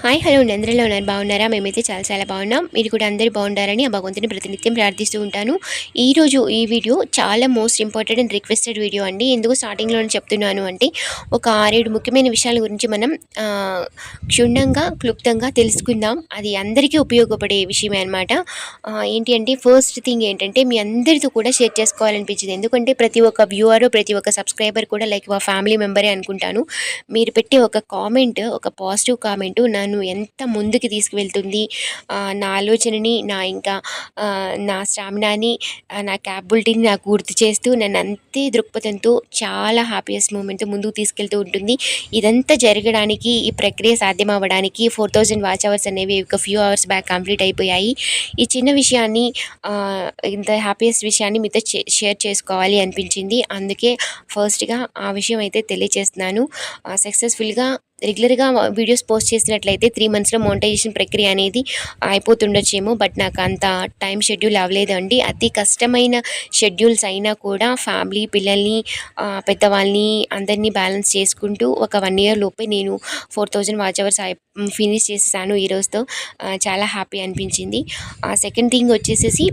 Hi hello అందరిలో ఉన్నారు బాగున్నారా? మేమైతే చాలా చాలా బాగున్నాం. మీరు కూడా అందరూ బాగుండాలని ఆ భగవంతుని ప్రతినిత్యం ప్రార్థిస్తూ ఉంటాను. ఈరోజు ఈ వీడియో చాలా most important and requested video అండి. ఎందుకు స్టార్టింగ్లోనే చెప్తున్నాను అంటే ఒక ఆరేడు ముఖ్యమైన విషయాల గురించి మనం క్షుణ్ణంగా క్లుప్తంగా తెలుసుకుందాం. అది అందరికీ ఉపయోగపడే విషయమే అనమాట ఏంటి అంటే ఫస్ట్ థింగ్ ఏంటంటే మీ అందరితో కూడా షేర్ చేసుకోవాలనిపించింది. ఎందుకంటే ప్రతి ఒక్క వ్యూవర్ ప్రతి ఒక్క సబ్స్క్రైబర్ కూడా లైక్ మా ఫ్యామిలీ మెంబరే అనుకుంటాను. మీరు పెట్టే ఒక కామెంట్ ఒక పాజిటివ్ కామెంట్ నన్ను ఎంత ముందుకు తీసుకువెళ్తుంది? నా ఆలోచనని నా ఇంకా నా స్టామినాని నా క్యాపబిలిటీని నాకు గుర్తు చేస్తూ నన్ను అంతే దృక్పథంతో చాలా హ్యాపీయెస్ట్ మూమెంట్తో ముందుకు తీసుకెళ్తూ ఉంటుంది. ఇదంతా జరగడానికి ఈ ప్రక్రియ సాధ్యం అవ్వడానికి ఫోర్ థౌజండ్ వాచ్ అవర్స్ అనేవి ఒక ఫ్యూ అవర్స్ బ్యాక్ కంప్లీట్ అయిపోయాయి. ఈ చిన్న విషయాన్ని ఇంత హ్యాపీయెస్ట్ విషయాన్ని మీతో షేర్ చేసుకోవాలి అనిపించింది. అందుకే ఫస్ట్గా ఆ విషయం అయితే తెలియజేస్తున్నాను సక్సెస్ఫుల్గా రెగ్యులర్గా వీడియోస్ పోస్ట్ చేసినట్లయితే త్రీ మంత్స్లో మోనిటైజేషన్ ప్రక్రియ అనేది అయిపోతుండొచ్చేమో బట్ నాకు అంత టైం షెడ్యూల్ అవ్వలేదండి. అతి కష్టమైన షెడ్యూల్స్ అయినా కూడా ఫ్యామిలీ పిల్లల్ని పెద్దవాళ్ళని అందరినీ బ్యాలెన్స్ చేసుకుంటూ ఒక వన్ ఇయర్ లోపే నేను four thousand watch hours finish చేసేసాను ఈ రోజుతో. చాలా హ్యాపీ అనిపించింది. సెకండ్ థింగ్ వచ్చేసేసి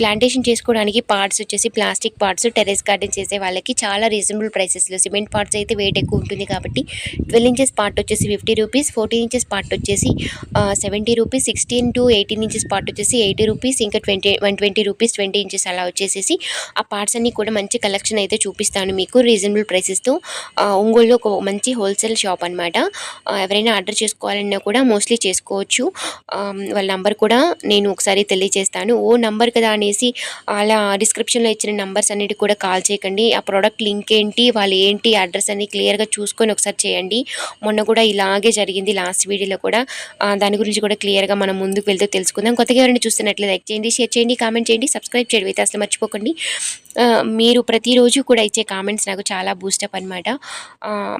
ప్లాంటేషన్ చేసుకోవడానికి పార్ట్స్ వచ్చేసి ప్లాస్టిక్ పార్ట్స్ టెరెస్ గార్డెన్ చేసే వాళ్ళకి చాలా రీజనబుల్ ప్రైసెస్లో సిమెంట్ పార్ట్స్ అయితే వెయిట్ ఎక్కువ ఉంటుంది కాబట్టి ట్వెల్వ్ ఇంచెస్ పార్ట్ వచ్చేసి fifty rupees fourteen inches part వచ్చేసి seventy rupees sixteen to eighteen inches part వచ్చేసి ఎయిటీ రూపీస్ ఇంకా twenty one twenty rupees twenty inches అలా వచ్చేసేసి ఆ పార్ట్స్ అన్ని కూడా మంచి కలెక్షన్ అయితే చూపిస్తాను మీకు రీజనబుల్ ప్రైసెస్తో ఒంగోలులో ఒక మంచి హోల్సేల్ షాప్ అనమాట ఎవరైనా ఆర్డర్ చేసుకోవాలన్నా కూడా మోస్ట్లీ చేసుకోవచ్చు. వాళ్ళ నంబర్ కూడా నేను ఒకసారి తెలియజేస్తాను. ఓ నంబర్ కదా అనేసి అలా డిస్క్రిప్షన్లో ఇచ్చిన నంబర్స్ అన్నిటి కూడా కాల్ చేయకండి. ఆ ప్రోడక్ట్ లింక్ ఏంటి వాళ్ళు ఏంటి అడ్రస్ అని క్లియర్గా చూసుకొని ఒకసారి చేయండి. మొన్న కూడా ఇలాగే జరిగింది లాస్ట్ వీడియోలో కూడా. దాని గురించి కూడా క్లియర్గా మనం ముందుకు వెళ్తూ తెలుసుకుందాం. కొత్తగా ఎవరైనా చూస్తున్నట్లయితే లైక్ చేయండి షేర్ చేయండి కామెంట్ చేయండి సబ్స్క్రైబ్ చేయడం అయితే అసలు మర్చిపోకండి. మీరు ప్రతిరోజు కూడా ఇచ్చే కామెంట్స్ నాకు చాలా బూస్టప్ అనమాట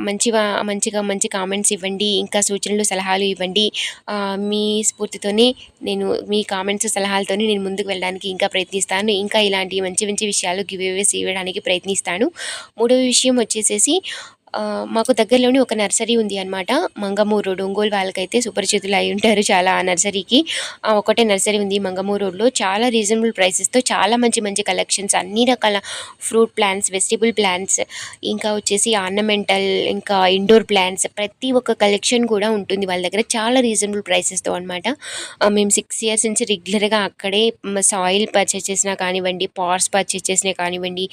మంచిగా మంచిగా మంచి కామెంట్స్ ఇవ్వండి ఇంకా సూచనలు సలహాలు ఇవ్వండి. మీ స్ఫూర్తితోనే నేను మీ కామెంట్స్ సలహాలతోనే నేను ముందుకు వెళ్ళడానికి ఇంకా ప్రయత్నిస్తాను. ఇంకా ఇలాంటి మంచి మంచి విషయాలు గివ్ ఇవ్వడానికి ప్రయత్నిస్తాను. మూడవ విషయం వచ్చేసేసి మాకు దగ్గరలోనే ఒక నర్సరీ ఉంది అనమాట మంగమూరు రోడ్ ఒంగోలు వాళ్ళకైతే సుపరిచితులు అయి ఉంటారు చాలా ఆ నర్సరీకి. ఒకటే నర్సరీ ఉంది మంగమూరు రోడ్లో. చాలా రీజనబుల్ ప్రైసెస్తో చాలా మంచి మంచి కలెక్షన్స్ అన్ని రకాల ఫ్రూట్ ప్లాంట్స్ వెజిటబుల్ ప్లాంట్స్ ఇంకా వచ్చేసి ఆర్నమెంటల్ ఇంకా ఇండోర్ ప్లాంట్స్ ప్రతి ఒక్క కలెక్షన్ కూడా ఉంటుంది వాళ్ళ దగ్గర. చాలా రీజనబుల్ ప్రైసెస్తో అనమాట మేము సిక్స్ ఇయర్స్ నుంచి రెగ్యులర్గా అక్కడే సాయిల్ పర్చేస్ చేసినా కానివ్వండి పాట్స్ పర్చేస్ చేసినా కానివ్వండి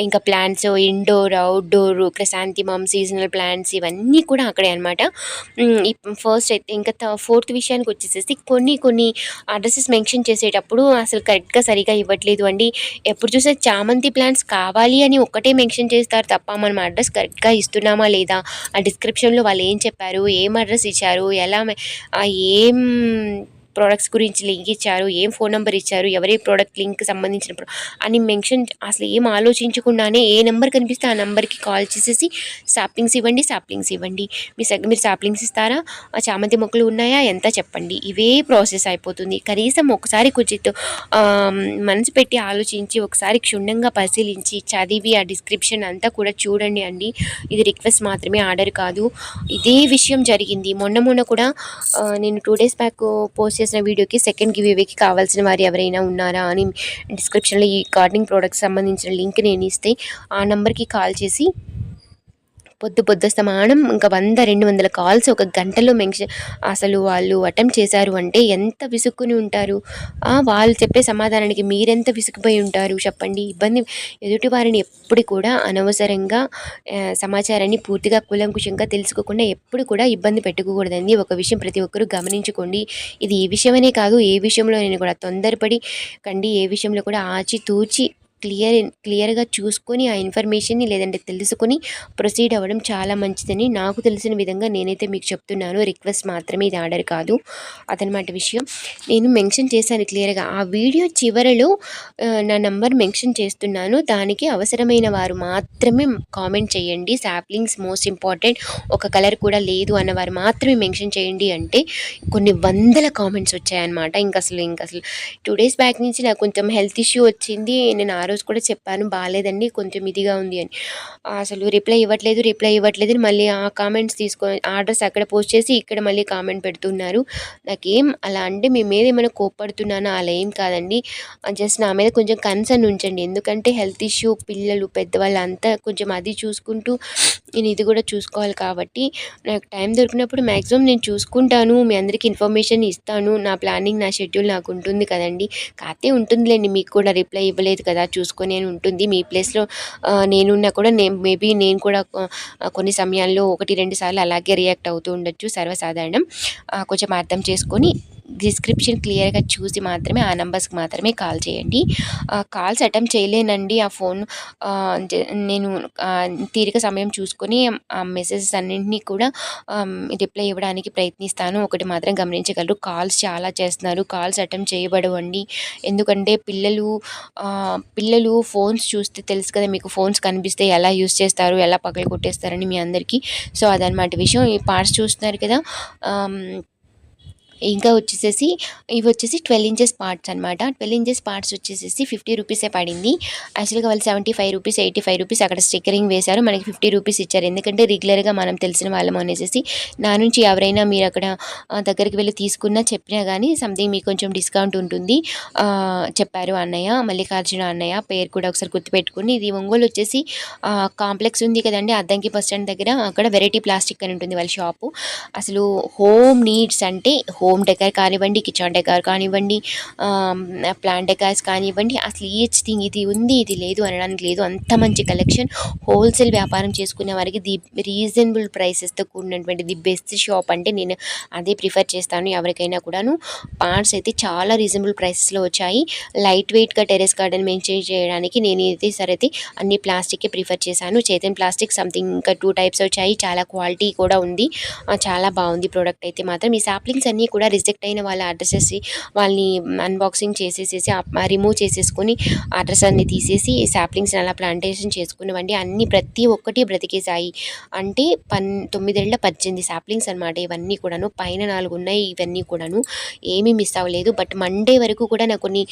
ఇంకా plants indoor outdoor chrysanthemum seasonal plants ఇవన్నీ కూడా అక్కడే అనమాట ఫస్ట్ అయితే ఇంకా ఫోర్త్ విషయానికి వచ్చేసేసి కొన్ని కొన్ని అడ్రసెస్ మెన్షన్ చేసేటప్పుడు అసలు కరెక్ట్గా సరిగా ఇవ్వట్లేదు అండి. ఎప్పుడు చూసే చామంతి ప్లాంట్స్ కావాలి అని ఒక్కటే మెన్షన్ చేస్తారు తప్ప మనం అడ్రస్ కరెక్ట్గా ఇస్తున్నామా లేదా? ఆ డిస్క్రిప్షన్లో వాళ్ళు ఏం చెప్పారు? ఏం అడ్రస్ ఇచ్చారు? ఎలా ఏం ప్రోడక్ట్స్ గురించి లింక్ ఇచ్చారు ఏం ఫోన్ నెంబర్ ఇచ్చారు ఎవరి ప్రోడక్ట్ లింక్ సంబంధించిన అని మెన్షన్ అసలు ఏం ఆలోచించకుండానే ఏ నెంబర్ కనిపిస్తే ఆ నెంబర్కి కాల్ చేసేసి సాప్లింగ్స్ ఇవ్వండి సాప్లింగ్స్ ఇవ్వండి. మీ సగ్ మీరు సాప్లింగ్స్ ఇస్తారా? ఆ చామంతి మొక్కలు ఉన్నాయా? ఎంత చెప్పండి. ఇవే ప్రాసెస్ అయిపోతుంది. కనీసం ఒకసారి కొంచెం మనసు పెట్టి ఆలోచించి ఒకసారి క్షుణ్ణంగా పరిశీలించి చదివి ఆ డిస్క్రిప్షన్ అంతా కూడా చూడండి అండి. ఇది రిక్వెస్ట్ మాత్రమే ఆర్డర్ కాదు. ఇదే విషయం జరిగింది. మొన్న మొన్న కూడా నేను టూ డేస్ బ్యాక్ పోస్ట్ చేసిన వీడియోకి సెకండ్ గివ్ కావాల్సిన వారు ఎవరైనా ఉన్నారా అని డిస్క్రిప్షన్లో ఈ గార్డెనింగ్ ప్రోడక్ట్స్ సంబంధించిన లింక్ నేను ఇస్తే ఆ నెంబర్కి కాల్ చేసి పొద్దు పొద్దు సమానం ఇంకా వంద రెండు వందల కాల్స్ ఒక గంటలో మెన్షన్ అసలు వాళ్ళు అటెంప్ట్ చేశారు అంటే ఎంత విసుక్కుని ఉంటారు? వాళ్ళు చెప్పే సమాధానానికి మీరెంత విసుకుపోయి ఉంటారు? చెప్పండి. ఇబ్బంది ఎదుటి వారిని ఎప్పుడు కూడా అనవసరంగా సమాచారాన్ని పూర్తిగా కూలంకుషంగా తెలుసుకోకుండా ఎప్పుడు కూడా ఇబ్బంది పెట్టుకోకూడదండి. ఒక విషయం ప్రతి ఒక్కరూ గమనించుకోండి. ఇది ఏ విషయమనే కాదు ఏ విషయంలో నేను కూడా తొందరపడి కండి ఏ విషయంలో కూడా ఆచి తూచి క్లియర్ క్లియర్గా చూసుకొని ఆ ఇన్ఫర్మేషన్ని లేదంటే తెలుసుకొని ప్రొసీడ్ అవ్వడం చాలా మంచిదని నాకు తెలిసిన విధంగా నేనైతే మీకు చెప్తున్నాను. రిక్వెస్ట్ మాత్రమే ఇది ఆర్డర్ కాదు. అదనమాట విషయం. నేను మెన్షన్ చేశాను క్లియర్గా. ఆ వీడియో చివరలో నా నంబర్ మెన్షన్ చేస్తున్నాను. దానికి అవసరమైన వారు మాత్రమే కామెంట్ చేయండి. Saplings most important. ఒక కలర్ కూడా లేదు అన్నవారు మాత్రమే మెన్షన్ చేయండి అంటే కొన్ని వందల కామెంట్స్ వచ్చాయన్నమాట. ఇంక అసలు ఇంక అసలు టూ డేస్ బ్యాక్ నుంచి నాకు కొంచెం హెల్త్ ఇష్యూ వచ్చింది. నేను ఆరోగ్యం ఫొటోస్ కూడా చెప్పాను బాగాలేదండి కొంచెం ఇదిగా ఉంది అని. అసలు రిప్లై ఇవ్వట్లేదు రిప్లై ఇవ్వట్లేదు మళ్ళీ ఆ కామెంట్స్ తీసుకొని ఆర్డర్స్ అక్కడ పోస్ట్ చేసి ఇక్కడ మళ్ళీ కామెంట్ పెడుతున్నారు. నాకేం అలా అంటే మీ మీద ఏమైనా కోప్పడుతున్నానా? అలా ఏం కాదండి. జస్ట్ నా మీద కొంచెం కన్సర్న్ ఉంచండి. ఎందుకంటే హెల్త్ ఇష్యూ పిల్లలు పెద్దవాళ్ళు అంతా కొంచెం అది చూసుకుంటూ నేను ఇది కూడా చూసుకోవాలి కాబట్టి నాకు టైం దొరికినప్పుడు మ్యాక్సిమం నేను చూసుకుంటాను. మీ అందరికీ ఇన్ఫర్మేషన్ ఇస్తాను. నా ప్లానింగ్ నా షెడ్యూల్ నాకు ఉంటుంది కదండి. కాతే ఉంటుందిలేండి మీకు కూడా రిప్లై ఇవ్వలేదు కదా. చూసుకొని ఉంటుంది. మీ ప్లేస్లో నేనున్నా కూడా నేను మేబీ నేను కూడా కొన్ని సమయాల్లో ఒకటి రెండు సార్లు అలాగే రియాక్ట్ అవుతూ ఉండొచ్చు. సర్వసాధారణం. కొంచెం అర్థం చేసుకొని డిస్క్రిప్షన్ క్లియర్గా చూసి మాత్రమే ఆ నెంబర్స్కి మాత్రమే కాల్ చేయండి. కాల్స్ అటెంప్ట్ చేయలేనండి ఆ ఫోన్ నేను తీరిక సమయం చూసుకొని ఆ మెసేజెస్ అన్నింటినీ కూడా రిప్లై ఇవ్వడానికి ప్రయత్నిస్తాను. ఒకటి మాత్రం గమనించగలరు కాల్స్ చాలా చేస్తున్నారు. కాల్స్ అటెంప్ట్ చేయబడవండి. ఎందుకంటే పిల్లలు పిల్లలు ఫోన్స్ చూస్తే తెలుసు కదా మీకు ఫోన్స్ కనిపిస్తే ఎలా యూస్ చేస్తారు ఎలా పగలు కొట్టేస్తారని మీ అందరికీ. సో అదనమాట విషయం. ఈ పార్ట్స్ చూస్తున్నారు కదా ఇంకా వచ్చేసేసి ఇవి వచ్చేసి ట్వెల్వ్ ఇంచెస్ పార్ట్స్ అనమాట ట్వెల్వ్ ఇంచెస్ పార్ట్స్ వచ్చేసేసి ఫిఫ్టీ రూపీసే పడింది. యాక్చువల్గా వాళ్ళు seventy five rupees eighty five rupees అక్కడ స్టిక్కరింగ్ వేశారు. మనకి ఫిఫ్టీ రూపీస్ ఇచ్చారు. ఎందుకంటే రెగ్యులర్గా మనం తెలిసిన వాళ్ళం అనేసి నా నుంచి ఎవరైనా మీరు అక్కడ దగ్గరికి వెళ్ళి తీసుకున్నా చెప్పినా కానీ సంథింగ్ మీకు కొంచెం డిస్కౌంట్ ఉంటుంది. చెప్పారు అన్నయ్య మల్లికార్జున అన్నయ్య పేరు కూడా ఒకసారి గుర్తుపెట్టుకుని. ఇది ఒంగోలు వచ్చేసి కాంప్లెక్స్ ఉంది కదండి అద్దంకి బస్ స్టాండ్ దగ్గర. అక్కడ వెరైటీ ప్లాస్టిక్ అని ఉంటుంది వాళ్ళ షాపు. అసలు హోమ్ నీడ్స్ అంటే హోమ్ డెకర్ కానివ్వండి కిచెన్ డెకర్ కానివ్వండి ప్లాంట్ డెకర్స్ కానివ్వండి అసలు ఈచ్ థింగ్ ఇది ఉంది ఇది లేదు అనడానికి లేదు. అంత మంచి కలెక్షన్. హోల్సేల్ వ్యాపారం చేసుకునే వారికి ది రీజనబుల్ ప్రైసెస్తో కూడినటువంటి ది బెస్ట్ షాప్ అంటే నేను అదే ప్రిఫర్ చేస్తాను ఎవరికైనా కూడాను. పార్ట్స్ అయితే చాలా రీజనబుల్ ప్రైసెస్లో వచ్చాయి. లైట్ వెయిట్గా టెరెస్ గార్డెన్ మెయింటైన్ చేయడానికి నేను అయితే సరే అయితే అన్ని ప్లాస్టిక్కే ప్రిఫర్ చేశాను. చేతన్ ప్లాస్టిక్ సంథింగ్ ఇంకా టూ టైప్స్ వచ్చాయి. చాలా క్వాలిటీ కూడా ఉంది. చాలా బాగుంది ప్రోడక్ట్ అయితే మాత్రం. ఈ సాప్లింగ్స్ అన్నీ కూడా రిజెక్ట్ అయిన వాళ్ళ అడ్రసెస్ వాళ్ళని అన్బాక్సింగ్ చేసేసేసి రిమూవ్ చేసేసుకొని అడ్రస్ అన్ని తీసేసి సాప్లింగ్స్ని అలా ప్లాంటేషన్ చేసుకున్నవండి. అన్ని ప్రతి ఒక్కటి బ్రతికేసాయి అంటే పన్ తొమ్మిదేళ్ళ పద్దెనిమిది సాప్లింగ్స్ అనమాట ఇవన్నీ కూడాను. పైన నాలుగు ఉన్నాయి ఇవన్నీ కూడాను. ఏమీ మిస్ అవ్వలేదు. బట్ మండే వరకు కూడా నాకు కొన్ని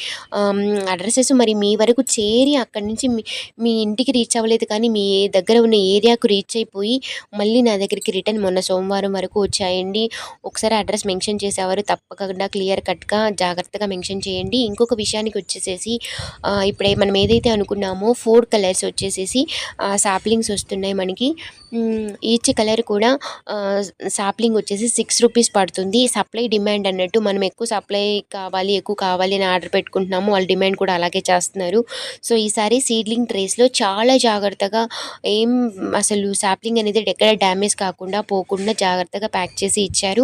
అడ్రసెస్ మరి మీ వరకు చేరి అక్కడి నుంచి మీ మీ ఇంటికి రీచ్ అవ్వలేదు కానీ మీ దగ్గర ఉన్న ఏరియాకు రీచ్ అయిపోయి మళ్ళీ నా దగ్గరికి రిటర్న్ మొన్న సోమవారం వరకు వచ్చాయండి. ఒకసారి అడ్రస్ మెన్షన్ చేసి చేసేవారు. తప్పకుండా క్లియర్ కట్గా జాగ్రత్తగా మెన్షన్ చేయండి. ఇంకొక విషయానికి వచ్చేసేసి ఇప్పుడే మనం ఏదైతే అనుకున్నామో ఫోర్ కలర్స్ వచ్చేసేసి సాప్లింగ్స్ వస్తున్నాయి మనకి. ఈచ్ కలర్ కూడా సాప్లింగ్ వచ్చేసి సిక్స్ రూపీస్ పడుతుంది. సప్లై డిమాండ్ అన్నట్టు మనం ఎక్కువ సప్లై కావాలి ఎక్కువ కావాలి అని ఆర్డర్ పెట్టుకుంటున్నాము. వాళ్ళ డిమాండ్ కూడా అలాగే చేస్తున్నారు. సో ఈసారి సీడ్లింగ్ ట్రేస్లో చాలా జాగ్రత్తగా ఏం అసలు సాప్లింగ్ అనేది ఎక్కడ డ్యామేజ్ కాకుండా పోకుండా జాగ్రత్తగా ప్యాక్ చేసి ఇచ్చారు.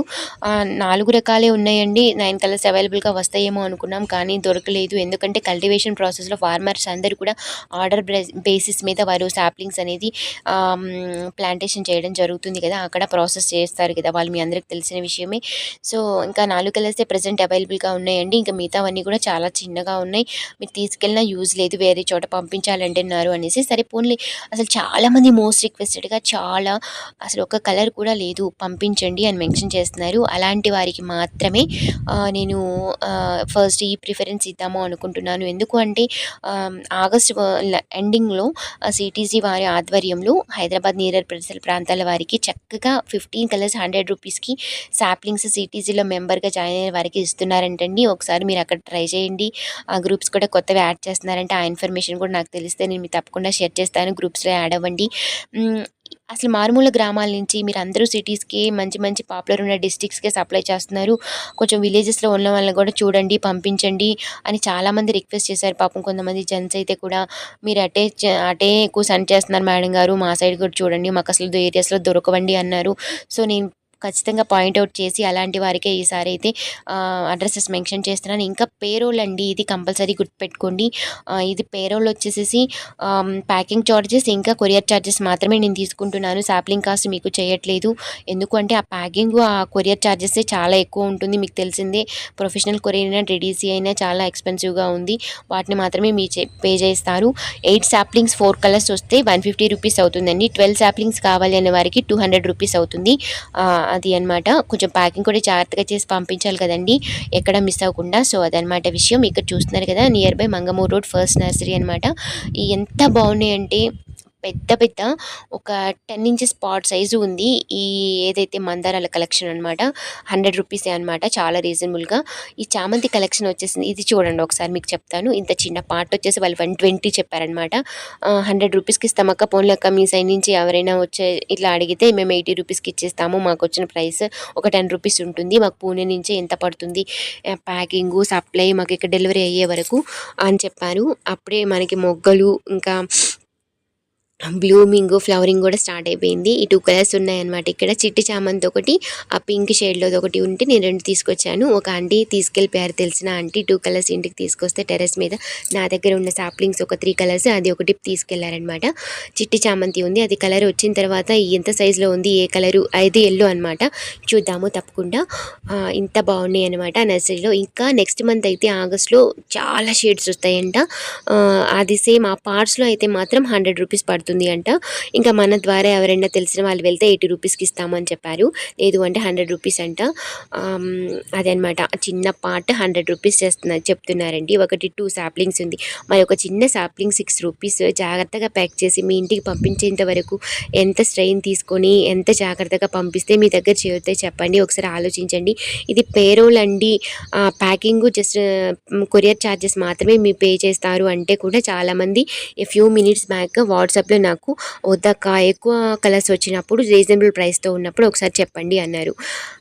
నాలుగు రకాలే ఉన్నాయండి. నైన్ కలర్స్ అవైలబుల్గా వస్తాయేమో అనుకున్నాం కానీ దొరకలేదు. ఎందుకంటే కల్టివేషన్ ప్రాసెస్లో ఫార్మర్స్ అందరూ కూడా ఆర్డర్ బేసిస్ మీద వారు సాప్లింగ్స్ అనేది ప్లాంటేషన్ చేయడం జరుగుతుంది కదా. అక్కడ ప్రాసెస్ చేస్తారు కదా. వాళ్ళు మీ అందరికి తెలిసిన విషయమే. సో ఇంకా నాలుగు కలర్సే ప్రజెంట్ అవైలబుల్గా ఉన్నాయండి. ఇంకా మిగతావన్నీ కూడా చాలా చిన్నగా ఉన్నాయి. మీరు తీసుకెళ్ళినా యూజ్ లేదు. వేరే చోట పంపించాలంటున్నారు అనేసి. సరే పోన్లీ. అసలు చాలామంది మోస్ట్ రిక్వెస్టెడ్గా చాలా అసలు ఒక కలర్ కూడా లేదు. పంపించండి అని మెన్షన్ చేస్తున్నారు. అలాంటి వారికి మాత్రమే నేను ఫస్ట్ ఈ ప్రిఫరెన్స్ ఇద్దాము అనుకుంటున్నాను. ఎందుకు అంటే ఆగస్ట్ ఎండింగ్లో సిటీసీ వారి ఆధ్వర్యంలో హైదరాబాద్ నీరర్ పరిసర ప్రాంతాల వారికి చక్కగా ఫిఫ్టీన్ కలర్స్ హండ్రెడ్ రూపీస్కి సాప్లింగ్స్ సిటీసీలో మెంబర్గా జాయిన్ అయిన వారికి ఇస్తున్నారంటండి. ఒకసారి మీరు అక్కడ ట్రై చేయండి. ఆ గ్రూప్స్ కూడా కొత్తవి యాడ్ చేస్తున్నారంటే ఆ ఇన్ఫర్మేషన్ కూడా నాకు తెలిస్తే నేను తప్పకుండా షేర్ చేస్తాను. గ్రూప్స్లో యాడ్ అవ్వండి. అసలు మారుమూల గ్రామాల నుంచి మీరు అందరూ సిటీస్కి మంచి మంచి పాపులర్ ఉన్న డిస్ట్రిక్ట్స్కే సప్లై చేస్తున్నారు. కొంచెం విలేజెస్లో ఉన్న వాళ్ళని కూడా చూడండి పంపించండి అని చాలామంది రిక్వెస్ట్ చేశారు. పాపం కొంతమంది జెంట్స్ అయితే కూడా మీరు అటే చ- అటే ఎక్కువ సెండ్ చేస్తున్నారు మేడం గారు. మా సైడ్ కూడా చూడండి మాకు అసలు ఏరియాస్లో దొరకవండి అన్నారు. సో నేను ఖచ్చితంగా పాయింట్అవుట్ చేసి అలాంటి వారికే ఈసారి అయితే అడ్రసెస్ మెన్షన్ చేస్తున్నాను. ఇంకా పేరోల్ అండి ఇది కంపల్సరీ గుర్తుపెట్టుకోండి. ఇది పేరోల్ వచ్చేసేసి ప్యాకింగ్ చార్జెస్ ఇంకా కొరియర్ చార్జెస్ మాత్రమే నేను తీసుకుంటున్నాను. సాప్లింగ్ కాస్ట్ మీకు చేయట్లేదు. ఎందుకంటే ఆ ప్యాకింగ్ ఆ కొరియర్ చార్జెస్ చాలా ఎక్కువ ఉంటుంది. మీకు తెలిసిందే ప్రొఫెషనల్ కొరియర్ అయినా డీడీసీ అయినా చాలా ఎక్స్పెన్సివ్గా ఉంది. వాటిని మాత్రమే మీ చే పే చేస్తారు ఎయిట్ సాప్లింగ్స్ ఫోర్ కలర్స్ వస్తే వన్ ఫిఫ్టీ రూపీస్ అవుతుందండి. ట్వెల్వ్ సాప్లింగ్స్ కావాలి అనే వారికి టూ హండ్రెడ్ రూపీస్ అవుతుంది. అది అన్నమాట. కొంచెం ప్యాకింగ్ కూడా జాగ్రత్తగా చేసి పంపించాలి కదండి. ఎక్కడ మిస్ అవ్వకుండా. సో అదనమాట విషయం. ఇక్కడ చూస్తున్నారు కదా near by Mangamuru road first nursery అనమాట ఎంత బాగున్నాయంటే పెద్ద పెద్ద ఒక టెన్ ఇంచెస్ పాట్ సైజు ఉంది. ఈ ఏదైతే మందారాల కలెక్షన్ అనమాట హండ్రెడ్ రూపీసే అనమాట చాలా రీజనబుల్గా ఈ చామంతి కలెక్షన్ వచ్చేసింది. ఇది చూడండి ఒకసారి మీకు చెప్తాను. ఇంత చిన్న పార్ట్ వచ్చేసి వాళ్ళు వన్ ట్వంటీ చెప్పారనమాట హండ్రెడ్ రూపీస్కి ఇస్తామక్క పోన్లక్క మీ సైడ్ నుంచి ఎవరైనా వచ్చే ఇట్లా అడిగితే మేము ఎయిటీ రూపీస్కి ఇచ్చేస్తాము. మాకు వచ్చిన ప్రైస్ ఒక టెన్ రూపీస్ ఉంటుంది. మాకు పూణే నుంచి ఎంత పడుతుంది? ప్యాకింగ్ సప్లై మాకు ఇక్కడ డెలివరీ అయ్యే వరకు అని చెప్పారు. అప్పుడే మనకి మొగ్గలు ఇంకా బ్లూమింగ్ ఫ్లవరింగ్ కూడా స్టార్ట్ అయిపోయింది. ఈ టూ కలర్స్ ఉన్నాయన్నమాట. ఇక్కడ చిట్టి చామంతి ఒకటి ఆ పింక్ షేడ్లో ఒకటి ఉంటే నేను రెండు తీసుకొచ్చాను. ఒక ఆంటీ తీసుకెళ్ళిపోయారు తెలిసిన ఆంటీ టూ కలర్స్ ఇంటికి తీసుకొస్తే టెర్రస్ మీద. నా దగ్గర ఉన్న సాప్లింగ్స్ ఒక త్రీ కలర్స్ అది ఒకటి తీసుకెళ్ళారనమాట చిట్టి చామంతి ఉంది. అది కలర్ వచ్చిన తర్వాత ఎంత సైజులో ఉంది ఏ కలరు అది ఎల్లో అనమాట చూద్దాము తప్పకుండా. ఇంత బాగున్నాయి అనమాట నర్సరీలో. ఇంకా నెక్స్ట్ మంత్ అయితే ఆగస్ట్లో చాలా షేడ్స్ వస్తాయంట. అది సేమ్ ఆ పార్ట్స్లో అయితే మాత్రం హండ్రెడ్ రూపీస్ పడుతుంది. అవుతుంది అంట. ఇంకా మన ద్వారా ఎవరైనా తెలిసిన వాళ్ళు వెళ్తే ఎయిటీ రూపీస్కి ఇస్తామని చెప్పారు. లేదు అంటే హండ్రెడ్ రూపీస్ అంట. అదనమాట. చిన్న పార్ట్ హండ్రెడ్ రూపీస్ చేస్తున్నారు చెప్తున్నారండి. ఒకటి టూ సాప్లింగ్స్ ఉంది. మరి ఒక చిన్న సాప్లింగ్ సిక్స్ రూపీస్. జాగ్రత్తగా ప్యాక్ చేసి మీ ఇంటికి పంపించేంత వరకు ఎంత స్ట్రెయిన్ తీసుకొని ఎంత జాగ్రత్తగా పంపిస్తే మీ దగ్గర చేరితే చెప్పండి. ఒకసారి ఆలోచించండి. ఇది పేరోల్ అండి. ప్యాకింగ్ జస్ట్ కొరియర్ ఛార్జెస్ మాత్రమే మీ పే చేస్తారు అంటే కూడా చాలామంది ఫ్యూ మినిట్స్ బ్యాక్ వాట్సాప్లో నాకు వద్దక్క ఎక్కువ కలర్స్ వచ్చినప్పుడు రీజనబుల్ ప్రైస్తో ఉన్నప్పుడు ఒకసారి చెప్పండి అన్నారు.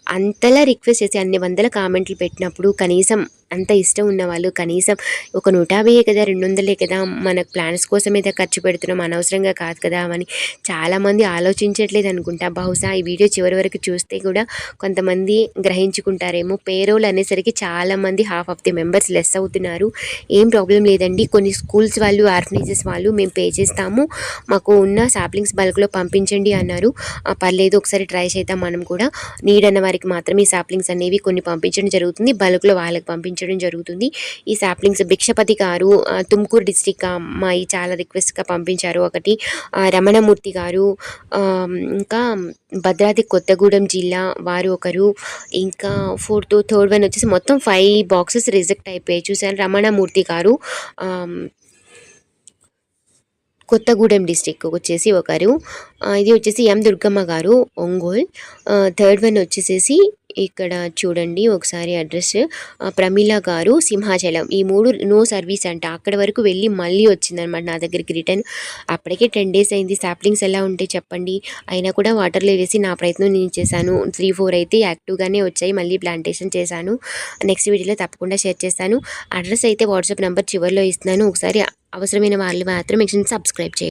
అంతలా రిక్వెస్ట్ చేసి అన్ని వందల కామెంట్లు పెట్టినప్పుడు కనీసం అంత ఇష్టం ఉన్నవాళ్ళు కనీసం ఒక నూట యాభైయే కదా రెండు వందలే కదా మన ప్లాన్స్ కోసం ఏదో ఖర్చు పెడుతున్నాం అనవసరంగా కాదు కదా అని చాలామంది ఆలోచించట్లేదు అనుకుంటా. బహుశా ఈ వీడియో చివరి వరకు చూస్తే కూడా కొంతమంది గ్రహించుకుంటారేమో. పేరోల్ అనేసరికి చాలామంది half of the members less అవుతున్నారు. ఏం ప్రాబ్లం లేదండి. కొన్ని స్కూల్స్ వాళ్ళు ఆర్ఫనేజెస్ వాళ్ళు మేము పే చేస్తాము. మాకు ఉన్న సాప్లింగ్స్ బల్క్లో పంపించండి అన్నారు. పర్లేదు ఒకసారి ట్రై చేద్దాం మనం కూడా. నీడ్ అన్న వారికి మాత్రమే ఈ సాప్లింగ్స్ అనేవి కొన్ని పంపించడం జరుగుతుంది. బల్క్లో వాళ్ళకి పంపించడం జరుగుతుంది. ఈ సాప్లింగ్స్ భిక్షపతి గారు తుమ్కూరు డిస్టిక్ అమ్మాయి చాలా రిక్వెస్ట్గా పంపించారు ఒకటి. రమణమూర్తి గారు ఇంకా భద్రాద్రి కొత్తగూడెం జిల్లా వారు ఒకరు ఇంకా ఫోర్త్ థర్డ్ వన్ వచ్చేసి మొత్తం ఫైవ్ బాక్సెస్ రిజెక్ట్ అయిపోయాయి. చూసారు రమణమూర్తి గారు కొత్తగూడెం డిస్టిక్ వచ్చేసి ఒకరు. ఇది వచ్చేసి ఎం దుర్గమ్మ గారు ఒంగోల్. థర్డ్ వన్ వచ్చేసేసి ఇక్కడ చూడండి ఒకసారి అడ్రస్. ప్రమీల గారు సింహాచలం. ఈ మూడు నో సర్వీస్ అంట. అక్కడ వరకు వెళ్ళి మళ్ళీ వచ్చిందనమాట నా దగ్గరికి రిటర్న్. అప్పటికే టెన్ డేస్ అయింది. సాప్లింగ్స్ ఎలా ఉంటాయి చెప్పండి. అయినా కూడా వాటర్లో వేసి నా ప్రయత్నం నేను చేశాను. త్రీ ఫోర్ అయితే యాక్టివ్గానే వచ్చాయి. మళ్ళీ ప్లాంటేషన్ చేశాను. నెక్స్ట్ వీడియోలో తప్పకుండా షేర్ చేస్తాను. అడ్రస్ అయితే వాట్సాప్ నెంబర్ చివరిలో ఇస్తున్నాను. ఒకసారి అవసరమైన వాళ్ళు మాత్రం మీకు సబ్స్క్రైబ్ చేయండి.